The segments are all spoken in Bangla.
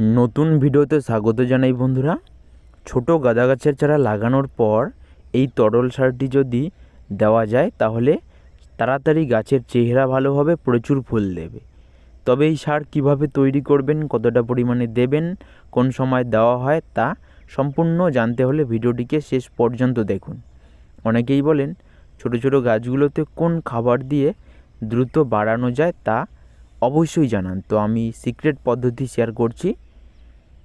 নতুন ভিডিওতে স্বাগত জানাই বন্ধুরা। ছোট গাঁদা গাছের চারা লাগানোর পর এই তরল সারটি যদি দেওয়া যায়, তাহলে তাড়াতাড়ি গাছের চেহারা ভালো হবে, প্রচুর ফুল দেবে। তবে এই সার কীভাবে তৈরি করবেন, কতটা পরিমাণে দেবেন, কোন সময় দেওয়া হয়, তা সম্পূর্ণ জানতে হলে ভিডিওটিকে শেষ পর্যন্ত দেখুন। অনেকেই বলেন, ছোট ছোট গাছগুলোতে কোন খাবার দিয়ে দ্রুত বাড়ানো যায়, তা অবশ্যই জানান। তো আমি সিক্রেট পদ্ধতি শেয়ার করছি।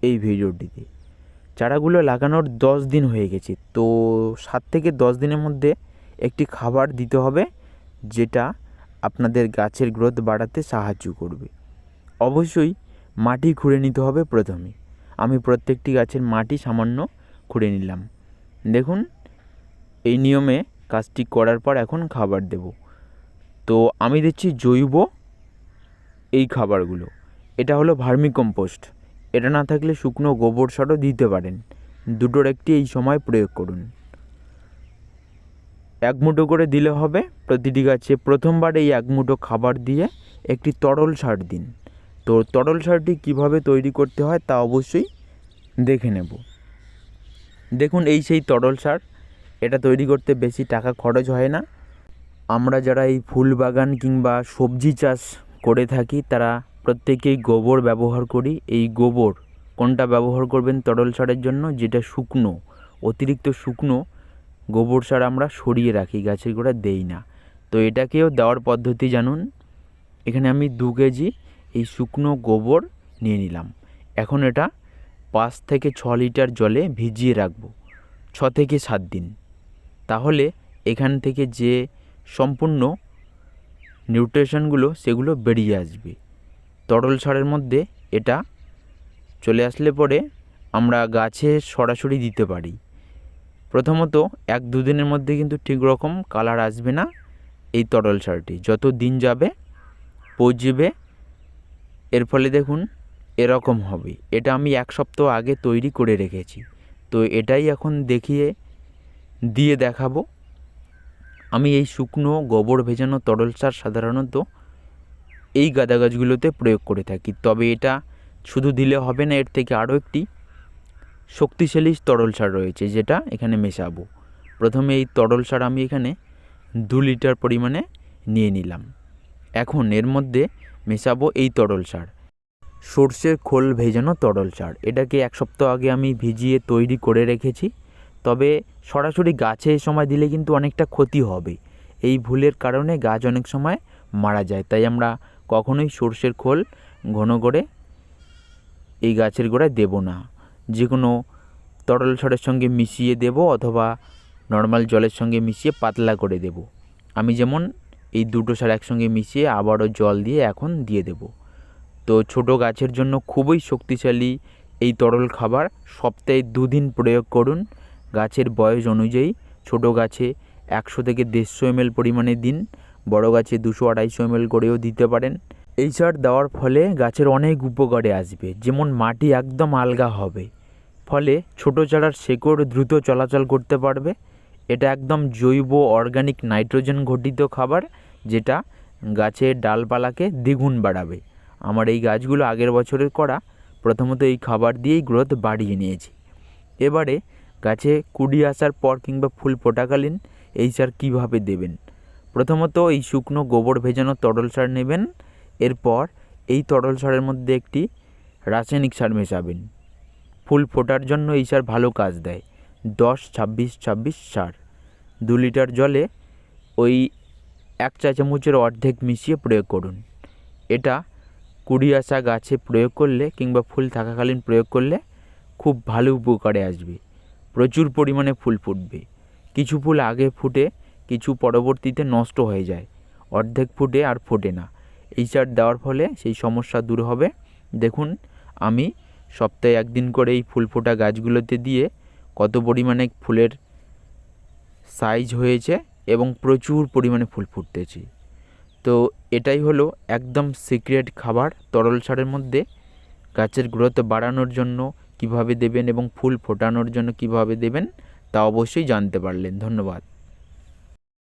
এই ভিডিওটিতে। চারাগুলো লাগানোর দশ দিন হয়ে গেছে। তো সাত থেকে দশ দিনের মধ্যে একটি খাবার দিতে হবে, যেটা আপনাদের গাছের গ্রোথ বাড়াতে সাহায্য করবে। অবশ্যই মাটি খুঁড়ে নিতে হবে প্রথমে। আমি প্রত্যেকটি গাছের মাটি সামান্য খুঁড়ে নিলাম। দেখুন, এই নিয়মে কাজটি করার পর এখন খাবার দেব। তো আমি দিচ্ছি জৈব এই খাবারগুলো। এটা হলো ভার্মি কম্পোস্ট এটা না থাকলে শুকনো গোবর সারও দিতে পারেন। দুটোর একটি এই সময় প্রয়োগ করুন। এক মুঠো করে দিলে হবে। প্রতিটি গাছে প্রথমবার এই এক মুঠো খাবার দিয়ে একটি তরল সার দিন। তো তরল সারটি কীভাবে তৈরি করতে হয় তা অবশ্যই দেখে নেব। দেখুন, এই সেই তরল সার। এটা তৈরি করতে বেশি টাকা খরচ হয় না। আমরা যারা এই ফুল বাগান কিংবা সবজি চাষ করে থাকি, তারা প্রত্যেকেই গোবর ব্যবহার করি। এই গোবর কোনটা ব্যবহার করবেন তরল সারের জন্য? যেটা শুকনো, অতিরিক্ত শুকনো গোবর সার আমরা সরিয়ে রাখি, গাছের গোড়া দেই না। তো এটাকেও দেওয়ার পদ্ধতি জানুন। এখানে আমি দু কেজি এই শুকনো গোবর নিয়ে নিলাম। এখন এটা পাঁচ থেকে ছ লিটার জলে ভিজিয়ে রাখব, ছ থেকে সাত দিন। তাহলে এখান থেকে যে সম্পূর্ণ নিউট্রিশনগুলো সেগুলো বেরিয়ে আসবে। তরল সারের মধ্যে এটা চলে আসলে পরে আমরা গাছে সরাসরি দিতে পারি। প্রথমত এক দুদিনের মধ্যে কিন্তু ঠিক রকম কালার আসবে না এই তরল সারটি। যত দিন যাবে, পচবে, এর ফলে দেখুন এরকম হবে। এটা আমি এক সপ্তাহ আগে তৈরি করে রেখেছি। তো এটাই এখন দেখিয়ে, দিয়ে দেখাবো। আমি এই শুকনো গোবর ভেজানো তরল সার সাধারণত এই গাঁদা গাছগুলোতে প্রয়োগ করে থাকি। তবে এটা শুধু দিলে হবে না, এর থেকে আরও একটি শক্তিশালী তরল সার রয়েছে যেটা এখানে মেশাবো। প্রথমে এই তরল সার আমি এখানে দু লিটার পরিমাণে নিয়ে নিলাম। এখন এর মধ্যে মেশাবো এই তরল সার। সর্ষের খোল ভেজানো তরল সার। এটাকে এক সপ্তাহ আগে আমি ভিজিয়ে তৈরি করে রেখেছি। তবে সরাসরি গাছে সময় দিলে কিন্তু অনেকটা ক্ষতি হবে। এই ভুলের কারণে গাছ অনেক সময় মারা যায়। তাই আমরা কখনোই সর্ষের খোল ঘন করে এই গাছের গোড়ায় দেব না। যে কোনো তরল সারের সঙ্গে মিশিয়ে দেব অথবা নর্মাল জলের সঙ্গে মিশিয়ে পাতলা করে দেব। আমি যেমন এই দুটো সার একসঙ্গে মিশিয়ে আবারও জল দিয়ে এখন দিয়ে দেব। তো ছোট গাছের জন্য খুবই শক্তিশালী এই তরল খাবার সপ্তাহে দুদিন প্রয়োগ করুন। গাছের বয়স অনুযায়ী ছোট গাছে একশো থেকে দেড়শো এমএল পরিমাণে দিন। বড় গাছে দুশো আড়াইশো এমএল করেও দিতে পারেন। এই সার দেওয়ার ফলে গাছের অনেক উপকারে আসবে, যেমন মাটি একদম আলগা হবে। ফলে ছোট চারার শেকড় দ্রুত চলাচল করতে পারবে। এটা একদম জৈব অর্গানিক নাইট্রোজেন ঘটিত খাবার, যেটা গাছের ডালপালাকে দ্বিগুণ বাড়াবে। আমার এই গাছগুলো আগের বছরের করা প্রথমত এই খাবার দিয়েই গ্রোথ বাড়িয়ে নিয়েছি। এবারে গাছে কুড়ি আসার পর কিংবা ফুল ফোটাকালীন এই সার কীভাবে দেবেন? প্রথমত এই শুকনো গোবর ভেজানো তরল সার নেবেন, এরপর এই তরল সারের মধ্যে একটি রাসায়নিক সার মেশাবেন। ফুল ফোটার জন্য এই সার ভালো কাজ দেয়, দশ, ছাব্বিশ ছাব্বিশ সার। দু লিটার জলে ওই এক চা চামচের অর্ধেক মিশিয়ে প্রয়োগ করুন। এটা কুড়ি আসা গাছে প্রয়োগ করলে কিংবা ফুল থাকাকালীন প্রয়োগ করলে খুব ভালো উপকারে আসবে। প্রচুর পরিমাণে ফুল ফুটবে। কিছু ফুল আগে ফুটে কিছু পরবর্তীতে নষ্ট হয়ে যায়। অর্ধেক ফুটে আর ফোটে না। এই সার দেওয়ার ফলে সেই সমস্যা দূর হবে। দেখুন, আমি সপ্তাহে একদিন করে এই ফুল ফোটা গাছগুলোতে দিয়ে কত পরিমাণে ফুলের সাইজ হয়েছে এবং প্রচুর পরিমাণে ফুল ফুটতেছে তো এটাই হলো একদম সিক্রেট খাবার তরল সারের মধ্যে। গাছের গ্রোথ বাড়ানোর জন্য কীভাবে দেবেন এবং ফুল ফোটানোর জন্য কীভাবে দেবেন তা অবশ্যই জানতে পারলেন। ধন্যবাদ।